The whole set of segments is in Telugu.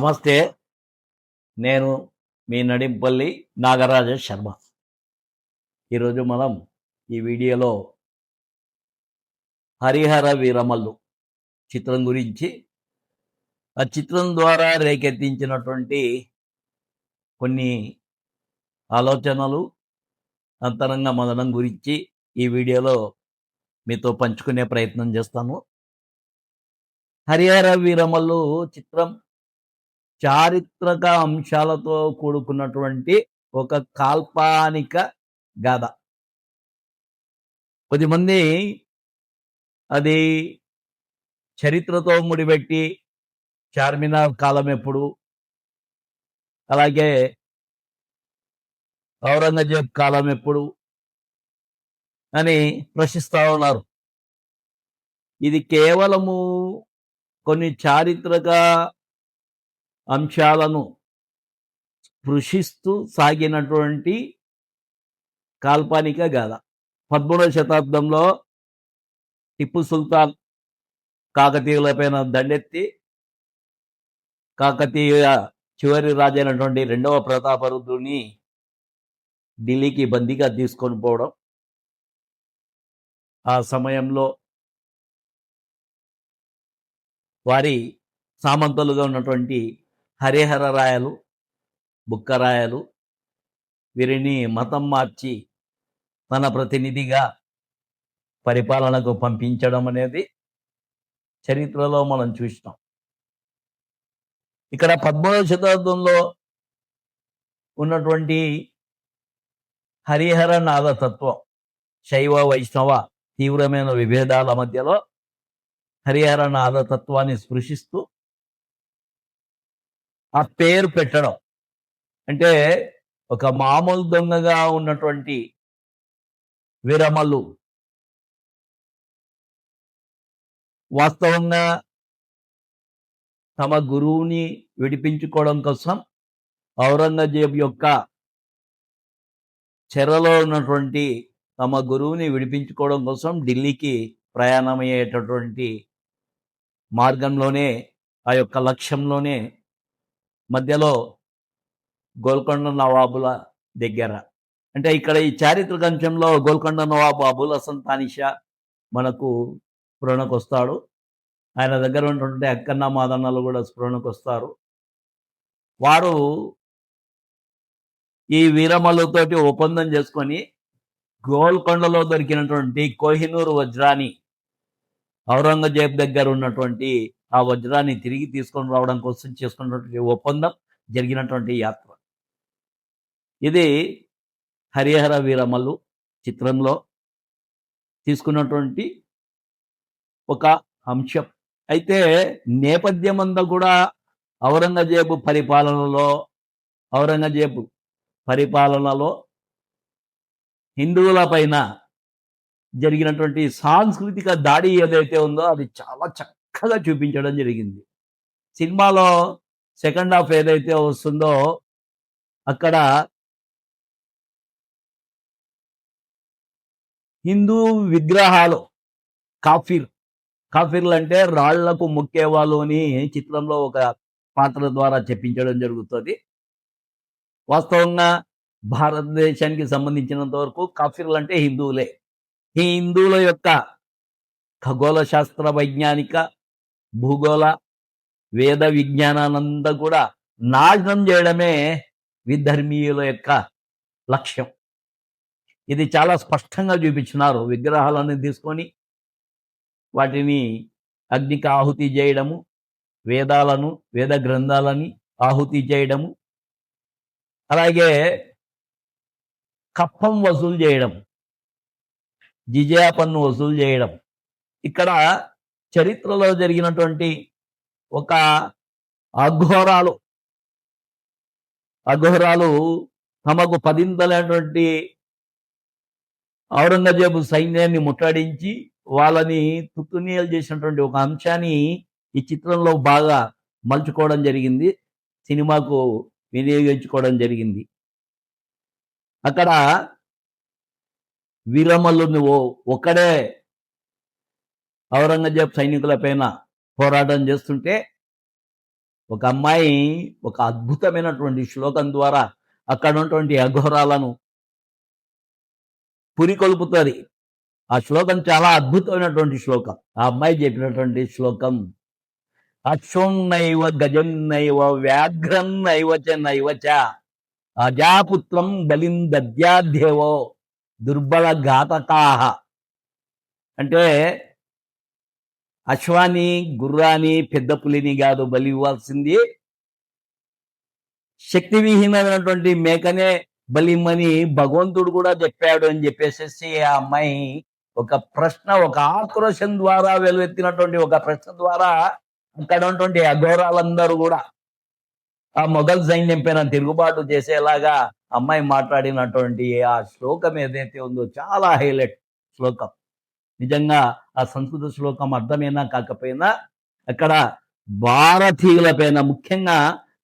నమస్తే. నేను మీ నడింపల్లి నాగరాజ శర్మ. ఈరోజు మనం ఈ వీడియోలో హరిహర వీరమల్లు చిత్రం గురించి ఆ చిత్రం ద్వారా రేకెత్తించినటువంటి కొన్ని ఆలోచనలు అంతరంగ మదనం గురించి ఈ వీడియోలో మీతో పంచుకునే ప్రయత్నం చేస్తాను. హరిహర వీరమల్లు చిత్రం చారిత్రక అంశాలతో కూడుకున్నటువంటి ఒక కాల్పనిక గాథ. కొద్దిమంది అది చరిత్రతో ముడిపెట్టి చార్మినార్ కాలం ఎప్పుడు? అలాగే ఔరంగజేబ్ కాలం ఎప్పుడు? అని ప్రశ్నిస్తా ఉన్నారు. ఇది కేవలము కొన్ని చారిత్రక అంశాలను స్పృశిస్తూ సాగినటువంటి కాల్పనిక గాథ. పదమూడవ శతాబ్దంలో టిప్పు సుల్తాన్ కాకతీయులపైన దండెత్తి కాకతీయ చివరి రాజైనటువంటి రెండవ ప్రతాపరుద్రుని ఢిల్లీకి బందీగా తీసుకొని పోవడం. ఆ సమయంలో వారి సామంతులుగా ఉన్నటువంటి హరిహర రాయలు బుక్కరాయలు వీరిని మతం మార్చి తన ప్రతినిధిగా పరిపాలనకు పంపించడం అనేది చరిత్రలో మనం చూసినాం. ఇక్కడ పద్మూడవ శతాబ్దంలో ఉన్నటువంటి హరిహర నాదతత్వం శైవ వైష్ణవ తీవ్రమైన విభేదాల మధ్యలో హరిహర నాదతత్వాన్ని స్పృశిస్తూ ఆ పేరు పెట్టడం. అంటే ఒక మామూలు దొంగగా ఉన్నటువంటి విరమలు. వాస్తవంగా తమ గురువుని విడిపించుకోవడం కోసం ఔరంగజేబ్ యొక్క చెరలో ఉన్నటువంటి తమ గురువుని విడిపించుకోవడం కోసం ఢిల్లీకి ప్రయాణమయ్యేటటువంటి మార్గంలోనే ఆ యొక్క లక్ష్యంలోనే మధ్యలో గోల్కొండ నవాబుల దగ్గర. అంటే ఇక్కడ ఈ చారిత్రక అంశంలో గోల్కొండ నవాబు అబుల్ హసన్ తానిషా మనకు స్ఫురణకు వస్తాడు ఆయన దగ్గర ఉన్నటువంటి అక్కన్న మాదన్నలు కూడా స్ఫురణకు వస్తారు వారు ఈ వీరమల్లుతోటి ఒప్పందం చేసుకొని గోల్కొండలో దొరికినటువంటి కోహినూరు వజ్రాని ఔరంగజేబ్ దగ్గర ఉన్నటువంటి ఆ వజ్రాన్ని తిరిగి తీసుకొని రావడం కోసం చేసుకున్నటువంటి ఒప్పందం జరిగినటువంటి యాత్ర. ఇది హరిహర వీరమల్లు చిత్రంలో తీసుకున్నటువంటి ఒక అంశం. అయితే నేపథ్యం అంతా కూడా ఔరంగజేబు పరిపాలనలో ఔరంగజేబు పరిపాలనలో హిందువుల పైన జరిగినటువంటి సాంస్కృతిక దాడి ఏదైతే ఉందో అది చాలా చక్కగా చూపించడం జరిగింది. సినిమాలో సెకండ్ హాఫ్ ఏదైతే వస్తుందో అక్కడ హిందూ విగ్రహాలు కాఫీర్ కాఫీర్లు అంటే రాళ్ళకు మొక్కేవాళ్ళు అని చిత్రంలో ఒక పాత్ర ద్వారా చెప్పించడం జరుగుతుంది. వాస్తవంగా భారతదేశానికి సంబంధించినంత వరకు కాఫీర్లు అంటే హిందువులే. ఈ హిందువుల యొక్క ఖగోళ శాస్త్ర వైజ్ఞానిక భూగోళ వేద విజ్ఞానానంతా కూడా నాశనం చేయడమే విధర్మీయుల యొక్క లక్ష్యం. ఇది చాలా స్పష్టంగా చూపించినారు. విగ్రహాలను తీసుకొని వాటిని అగ్నికి ఆహుతి చేయడము వేదాలను వేద గ్రంథాలని ఆహుతి చేయడము అలాగే కప్పం వసూలు చేయడం జిజయా పన్ను వసూలు చేయడం. ఇక్కడ చరిత్రలో జరిగినటువంటి ఒక అఘోరాలు. అఘోరాలు తమకు పదింతలైనటువంటి ఔరంగజేబు సైన్యాన్ని ముట్టడించి వాళ్ళని తుత్తునీయలు చేసినటువంటి ఒక అంశాన్ని ఈ చిత్రంలో బాగా మలుచుకోవడం జరిగింది. సినిమాకు వినియోగించుకోవడం జరిగింది. అక్కడ వీరమల్లుని ఓ ఒక్కడే ఔరంగజేబ్ సైనికుల పైన పోరాటం చేస్తుంటే ఒక అమ్మాయి ఒక అద్భుతమైనటువంటి శ్లోకం ద్వారా అక్కడ ఉన్నటువంటి అఘోరాలను పురికొల్పుతుంది ఆ శ్లోకం చాలా అద్భుతమైనటువంటి శ్లోకం. ఆ అమ్మాయి చెప్పినటువంటి శ్లోకం అశ్వం నైవ గజం నైవ వ్యాఘ్రం నైవ చ నైవ చ అజాపుత్రం బలిం దుర్బల ఘాతకాహ అంటే అశ్వాని గుర్రాని పెద్ద పులిని కాదు బలి ఇవ్వాల్సింది శక్తివిహీనమైనటువంటి మేకనే బలిమ్మని భగవంతుడు కూడా చెప్పాడు అని చెప్పేసి ఆ అమ్మాయి ఒక ప్రశ్న ఒక ఆక్రోశం ద్వారా వెలువెత్తినటువంటి ఒక ప్రశ్న ద్వారా అక్కడ ఉన్నటువంటి అఘోరాలందరూ కూడా ఆ మొఘల్ సైన్యం పైన తిరుగుబాటు చేసేలాగా అమ్మాయి మాట్లాడినటువంటి ఆ శ్లోకం ఏదైతే ఉందో చాలా హైలైట్ శ్లోకం. నిజంగా ఆ సంస్కృత శ్లోకం అర్థమైనా కాకపోయినా అక్కడ భారతీయుల పైన ముఖ్యంగా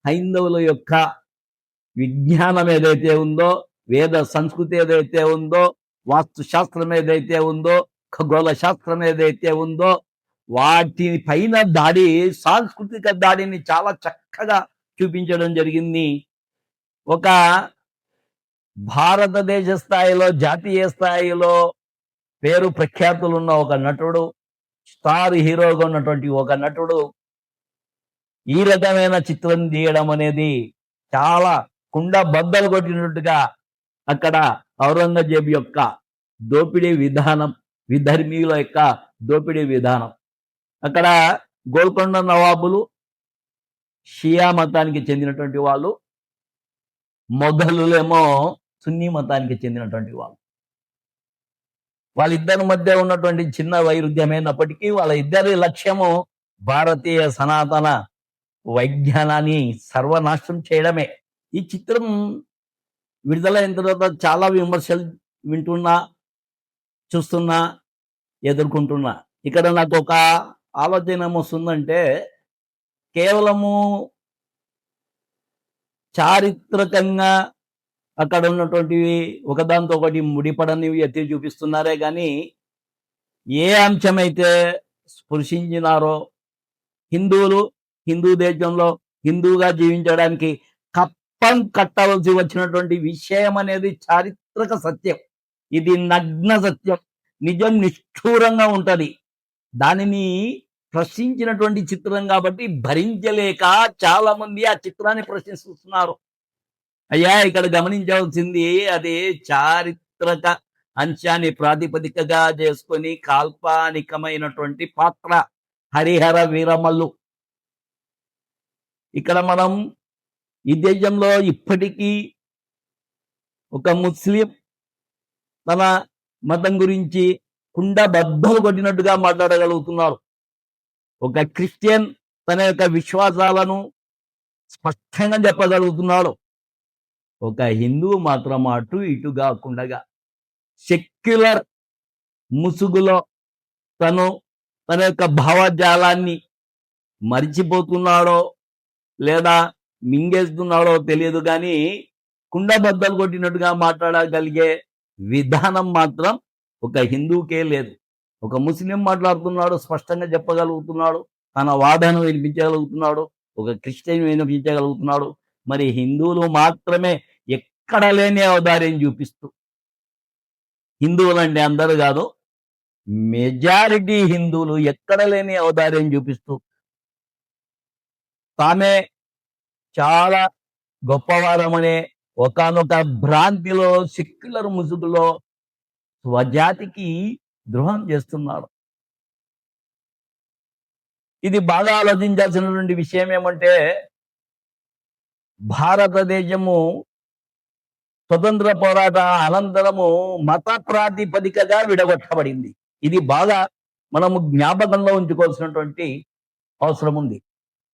హైందవుల యొక్క విజ్ఞానం ఏదైతే ఉందో వేద సంస్కృతి ఏదైతే ఉందో వాస్తు శాస్త్రం ఏదైతే ఉందో ఖగోళ శాస్త్రం ఏదైతే ఉందో వాటి పైన దాడి సాంస్కృతిక దాడిని చాలా చక్కగా చూపించడం జరిగింది. ఒక భారతదేశ స్థాయిలో జాతీయ స్థాయిలో పేరు ప్రఖ్యాతులు ఉన్న ఒక నటుడు స్టార్ హీరోగా ఉన్నటువంటి ఒక నటుడు ఈ రకమైన చిత్రం తీయడం అనేది చాలా కుండ బద్దలు కొట్టినట్టుగా అక్కడ ఔరంగజేబు యొక్క దోపిడీ విధానం విధర్మీయుల యొక్క దోపిడీ విధానం. అక్కడ గోల్కొండ నవాబులు షియా మతానికి చెందినటువంటి వాళ్ళు మొఘలులేమో సున్నీ మతానికి చెందినటువంటి వాళ్ళు. వాళ్ళిద్దరి మధ్య ఉన్నటువంటి చిన్న వైరుధ్యమైనప్పటికీ వాళ్ళ ఇద్దరి లక్ష్యము భారతీయ సనాతన వైజ్ఞానాన్ని సర్వనాశనం చేయడమే. ఈ చిత్రం విడుదలైన తర్వాత చాలా విమర్శలు వింటున్నా చూస్తున్నా ఎదుర్కొంటున్నా. ఇక్కడ నాకు ఒక ఆలోచన వస్తుందంటే కేవలము చారిత్రకంగా అక్కడ ఉన్నటువంటివి ఒకదాంతో ఒకటి ముడిపడనివి ఎత్తి చూపిస్తున్నారే కానీ ఏ అంశమైతే స్పృశించినారో హిందువులు హిందూ దేశంలో హిందువుగా జీవించడానికి కప్పం కట్టవలసి వచ్చినటువంటి విషయం అనేది చారిత్రక సత్యం. ఇది నగ్న సత్యం. నిజం నిష్ఠూరంగా ఉంటుంది. దానిని ప్రశ్నించినటువంటి చిత్రం కాబట్టి భరించలేక చాలా మంది ఆ చిత్రాన్ని ప్రశ్నిస్తున్నారు. అయ్యా ఇక్కడ గమనించవలసింది అది చారిత్రక అంశాన్ని ప్రాతిపదికగా చేసుకొని కాల్పనికమైనటువంటి పాత్ర హరిహర వీరమల్లు. ఇక్కడ మనం ఈ దేశంలో ఇప్పటికీ ఒక ముస్లిం తన మతం గురించి కుండ బద్దలు కొట్టినట్టుగా మాట్లాడగలుగుతున్నారు. ఒక క్రిస్టియన్ తన యొక్క విశ్వాసాలను స్పష్టంగా చెప్పగలుగుతున్నాడు. ఒక హిందువు మాత్రం అటు ఇటు కాకుండా సెక్యులర్ ముసుగులో తను తన యొక్క భావజాలాన్ని మరిచిపోతున్నాడో లేదా మింగేస్తున్నాడో తెలియదు కానీ కుండ బద్దలు కొట్టినట్టుగా మాట్లాడగలిగే విధానం మాత్రం ఒక హిందువుకే లేదు. ఒక ముస్లిం మాట్లాడుతున్నాడు స్పష్టంగా చెప్పగలుగుతున్నాడు తన వాదన వినిపించగలుగుతున్నాడు ఒక క్రిస్టియన్ వినిపించగలుగుతున్నాడు మరి హిందువులు మాత్రమే ఎక్కడ లేని అవదార్యం చూపిస్తూ హిందువులండి అందరూ కాదు మెజారిటీ హిందువులు ఎక్కడ లేని అవదార్యం చూపిస్తూ తామే చాలా గొప్పవారమనే ఒకానొక భ్రాంతిలో సెక్యులర్ ముసుగులో స్వజాతికి ద్రోహం చేస్తున్నాడు ఇది బాగా ఆలోచించాల్సినటువంటి విషయం ఏమంటే భారతదేశము స్వతంత్ర పోరాట అనంతరము మత ప్రాతిపదికగా విడగొట్టబడింది. ఇది బాగా మనము జ్ఞాపకంలో ఉంచుకోవాల్సినటువంటి అవసరం ఉంది.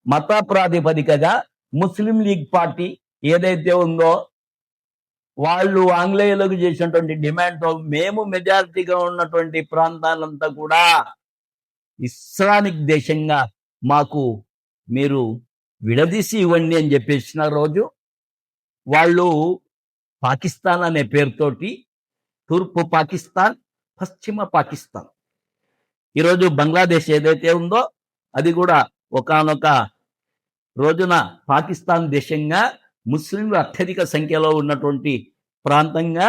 మత ప్రాతిపదికగా ముస్లిం లీగ్ పార్టీ ఏదైతే ఉందో వాళ్ళు ఆంగ్లేయులకు చేసినటువంటి డిమాండ్తో మేము మెజారిటీగా ఉన్నటువంటి ప్రాంతాలంతా కూడా ఇస్లామిక్ దేశంగా మాకు మీరు విడదీసి ఇవ్వండి అని చెప్పేసిన రోజు వాళ్ళు పాకిస్తాన్ అనే పేరుతోటి తూర్పు పాకిస్తాన్ పశ్చిమ పాకిస్తాన్. ఈరోజు బంగ్లాదేశ్ ఏదైతే ఉందో అది కూడా ఒకానొక రోజున పాకిస్తాన్ దేశంగా ముస్లింలు అత్యధిక సంఖ్యలో ఉన్నటువంటి ప్రాంతంగా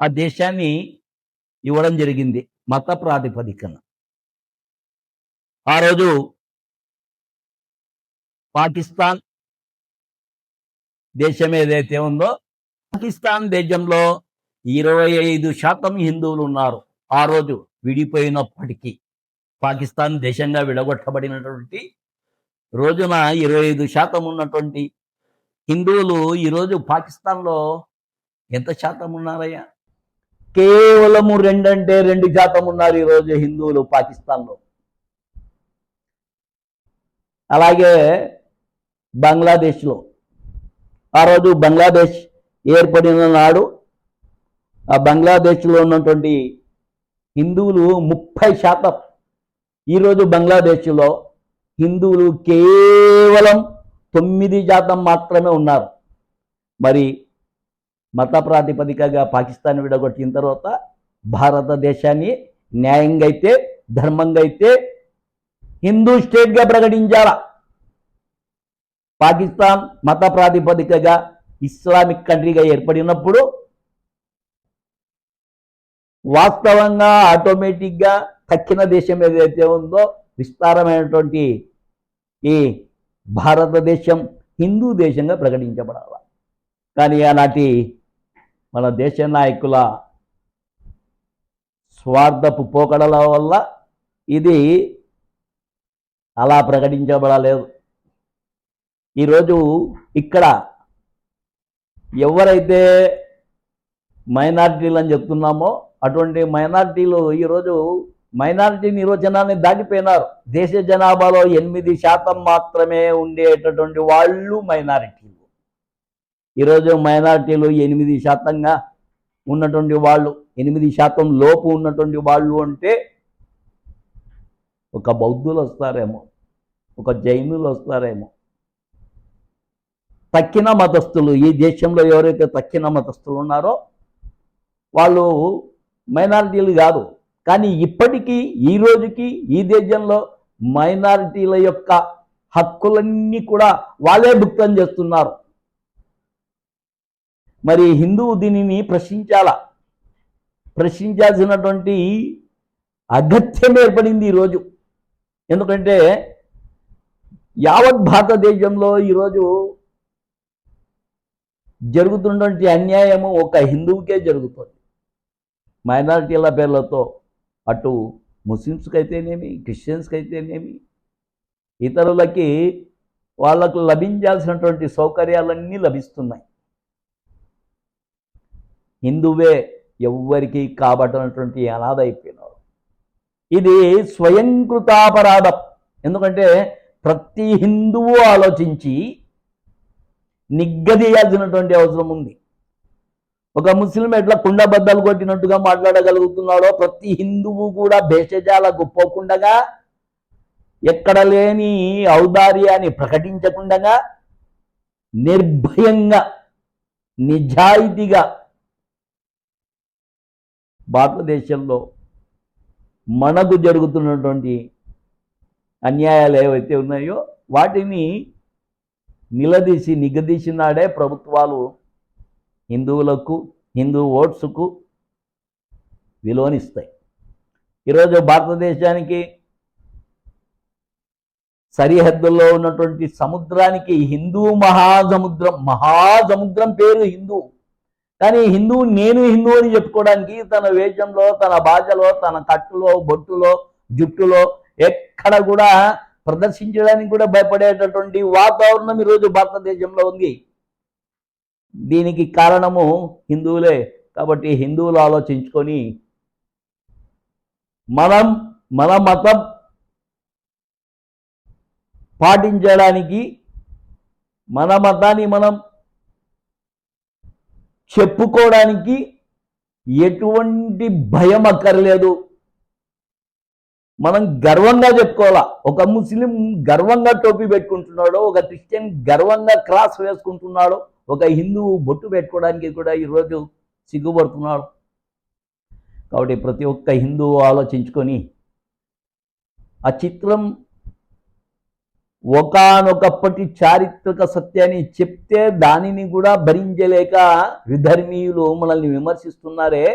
ఆ దేశాన్ని ఇవ్వడం జరిగింది మత ప్రాతిపదికన. ఆ రోజు పాకిస్తాన్ దేశం ఏదైతే ఉందో పాకిస్తాన్ దేశంలో ఇరవై ఐదు శాతం హిందువులు ఉన్నారు. ఆ రోజు విడిపోయినప్పటికీ పాకిస్తాన్ దేశంగా విడగొట్టబడినటువంటి రోజున ఇరవై ఐదు శాతం ఉన్నటువంటి హిందువులు ఈరోజు పాకిస్తాన్లో ఎంత శాతం ఉన్నారయ్యా? కేవలము రెండంటే రెండు శాతం ఉన్నారు ఈరోజు హిందువులు పాకిస్తాన్లో. అలాగే బంగ్లాదేశ్లో. ఆ రోజు బంగ్లాదేశ్ ఏర్పడిన నాడు ఆ బంగ్లాదేశ్లో ఉన్నటువంటి హిందువులు ముప్పై శాతం. ఈరోజు బంగ్లాదేశ్లో హిందువులు కేవలం తొమ్మిది శాతం మాత్రమే ఉన్నారు. మరి మత ప్రాతిపదికగా పాకిస్తాన్ విడగొట్టిన తర్వాత భారతదేశాన్ని న్యాయంగా అయితే ధర్మంగా అయితే హిందూ స్టేట్గా ప్రకటించాలా? పాకిస్తాన్ మత ప్రాతిపదికగా ఇస్లామిక్ కంట్రీగా ఏర్పడినప్పుడు వాస్తవంగా ఆటోమేటిక్గా తక్కిన దేశం ఏదైతే ఉందో విస్తారమైనటువంటి ఈ భారతదేశం హిందూ దేశంగా ప్రకటించబడాలి. కానీ ఆనాటి మన దేశ నాయకుల స్వార్థపు పోకడల వల్ల ఇది అలా ప్రకటించబడలేదు. ఈరోజు ఇక్కడ ఎవరైతే మైనారిటీలు అని చెప్తున్నామో అటువంటి మైనారిటీలు ఈరోజు మైనారిటీ నిర్వచనాన్ని దాటిపోయినారు. దేశ జనాభాలో ఎనిమిది శాతం మాత్రమే ఉండేటటువంటి వాళ్ళు మైనారిటీలు. ఈరోజు మైనారిటీలు ఎనిమిది శాతంగా ఉన్నటువంటి వాళ్ళు ఎనిమిది శాతం లోపు ఉన్నటువంటి వాళ్ళు అంటే ఒక బౌద్ధులు వస్తారేమో ఒక జైనులు వస్తారేమో తక్కిన మతస్థులు ఈ దేశంలో ఎవరైతే తక్కిన మతస్థులు ఉన్నారో వాళ్ళు మైనారిటీలు కాదు. కానీ ఇప్పటికీ ఈ రోజుకి ఈ దేశంలో మైనారిటీల యొక్క హక్కులన్నీ కూడా వాళ్ళే భుక్తం చేస్తున్నారు. మరి హిందువు దీనిని ప్రశ్నించాల? ప్రశ్నించాల్సినటువంటి అగత్యం ఏర్పడింది ఈరోజు. ఎందుకంటే యావత్ భారతదేశంలో ఈరోజు జరుగుతున్నటువంటి అన్యాయము ఒక హిందువుకే జరుగుతుంది. మైనారిటీల పేర్లతో అటు ముస్లిమ్స్కి అయితేనేమి క్రిస్టియన్స్కి అయితేనేమి ఇతరులకి వాళ్ళకు లభించాల్సినటువంటి సౌకర్యాలన్నీ లభిస్తున్నాయి. హిందువే ఎవ్వరికి కాబట్టినటువంటి అనాథ అయిపోయినారు ఇది స్వయంకృతాపరాధం. ఎందుకంటే ప్రతి హిందువు ఆలోచించి నిగ్గదీయాల్సినటువంటి అవసరం ఉంది. ఒక ముస్లిం ఎట్లా కుండబద్దలు కొట్టినట్టుగా మాట్లాడగలుగుతున్నాడో ప్రతి హిందువు కూడా భేషజాలకు పోకుండగా ఎక్కడ లేని ఔదార్యాన్ని ప్రకటించకుండగా నిర్భయంగా నిజాయితీగా భారతదేశంలో మనకు జరుగుతున్నటువంటి అన్యాయాలు ఏవైతే ఉన్నాయో వాటిని నిలదీసి నిగదీసినాడే ప్రభుత్వాలు హిందువులకు హిందూ ఓట్స్కు విలువనిస్తాయి. ఈరోజు భారతదేశానికి సరిహద్దుల్లో ఉన్నటువంటి సముద్రానికి హిందూ మహాసముద్రం మహాసముద్రం పేరు హిందూ. కానీ హిందువు నేను హిందూ అని చెప్పుకోవడానికి తన వేషంలో తన భాషలో తన కట్టులో బొట్టులో జుట్టులో ఎక్కడ కూడా ప్రదర్శించడానికి కూడా భయపడేటటువంటి వాతావరణం ఈరోజు భారతదేశంలో ఉంది. దీనికి కారణము హిందువులే. కాబట్టి హిందువులు ఆలోచించుకొని మనం మన మతం పాటించడానికి మన మతాన్ని మనం చెప్పుకోవడానికి ఎటువంటి భయం అక్కర్లేదు. మనం గర్వంగా చెప్పుకోవాలా. ఒక ముస్లిం గర్వంగా టోపీ పెట్టుకుంటున్నాడు ఒక క్రిస్టియన్ గర్వంగా క్రాస్ వేసుకుంటున్నాడు ఒక హిందువు బొట్టు పెట్టుకోవడానికి కూడా ఈరోజు సిగ్గుపడుతున్నాడు. కాబట్టి ప్రతి ఒక్క హిందువు ఆలోచించుకొని ఆ చిత్రం ఒకానొకప్పటి చారిత్రక సత్యాన్ని చెప్తే దానిని కూడా భరించలేక విధర్మీయులు మనల్ని విమర్శిస్తున్నారే.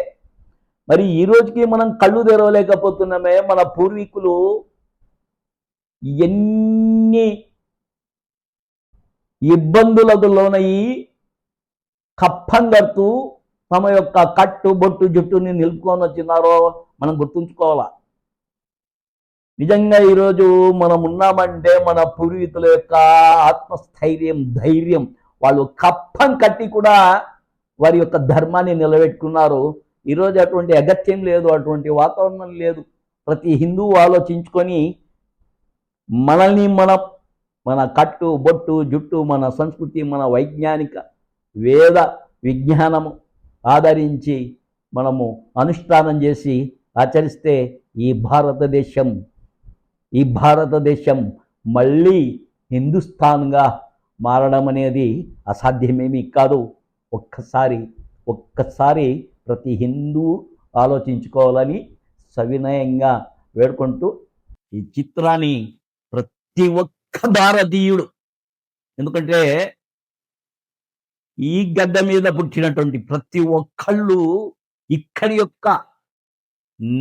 మరి ఈ రోజుకి మనం కళ్ళు తెరవలేకపోతున్నామే మన పూర్వీకులు ఎన్ని ఇబ్బందులకు లోనయ్యి కప్పం కడుతూ తమ యొక్క కట్టు బొట్టు జుట్టుని నిలుపుకొని వచ్చినారో మనం గుర్తుంచుకోవాలా? నిజంగా ఈరోజు మనం ఉన్నామంటే మన పూర్వీకుల యొక్క ఆత్మస్థైర్యం ధైర్యం వాళ్ళు కప్పం కట్టి కూడా వారి యొక్క ధర్మాన్ని నిలబెట్టుకున్నారు. ఈరోజు అటువంటి అగత్యం లేదు అటువంటి వాతావరణం లేదు. ప్రతి హిందువు ఆలోచించుకొని మనల్ని మన మన కట్టు బొట్టు జుట్టు మన సంస్కృతి మన వైజ్ఞానిక వేద విజ్ఞానము ఆదరించి మనము అనుష్ఠానం చేసి ఆచరిస్తే ఈ భారతదేశం ఈ భారతదేశం మళ్ళీ హిందుస్థాన్గా మారడం అనేది అసాధ్యమేమీ కాదు. ఒక్కసారి ఒక్కసారి ప్రతి హిందూ ఆలోచించుకోవాలని సవినయంగా వేడుకుంటూ ఈ చిత్రాన్ని ప్రతి ఒక్క భారతీయుడు. ఎందుకంటే ఈ గడ్డ మీద పుట్టినటువంటి ప్రతి ఒక్కళ్ళు ఇక్కడి యొక్క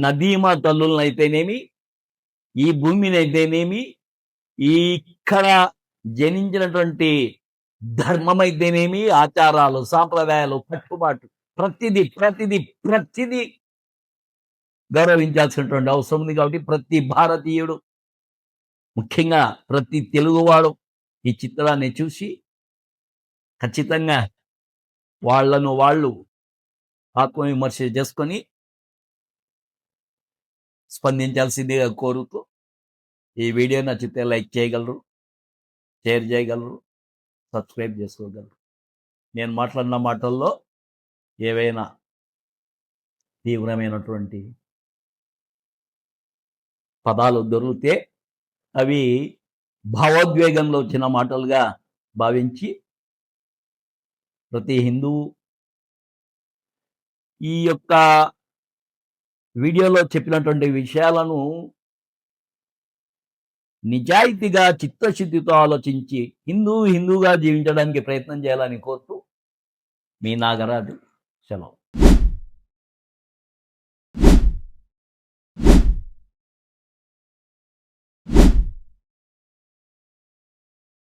నదీమా తల్లులను అయితేనేమి ఈ భూమిని అయితేనేమి ఈ ఇక్కడ జనించినటువంటి ధర్మం అయితేనేమి ఆచారాలు సాంప్రదాయాలు కట్టుబాటు ప్రతిదీ ప్రతిదీ ప్రతిదీ గౌరవించాల్సినటువంటి అవసరం ఉంది కాబట్టి ప్రతి భారతీయుడు ముఖ్యంగా ప్రతి తెలుగువాడు ఈ చిత్రాన్ని చూసి ఖచ్చితంగా వాళ్ళను వాళ్ళు ఆత్మవిమర్శ చేసుకొని స్పందించాల్సిందిగా కోరుతూ ఈ వీడియో నచ్చితే లైక్ చేయగలరు షేర్ చేయగలరు సబ్స్క్రైబ్ చేసుకోగలరు. నేను మాట్లాడిన మాటల్లో ఏవైనా తీవ్రమైనటువంటి పదాలు దొరికితే అవి భావోద్వేగంలో వచ్చిన మాటలుగా భావించి ప్రతి హిందువు ఈ యొక్క వీడియోలో చెప్పినటువంటి విషయాలను నిజాయితీగా చిత్తశుద్ధితో ఆలోచించి హిందూ హిందూగా జీవించడానికి ప్రయత్నం చేయాలని కోరుతూ మీ నాగరాజు C'est bon.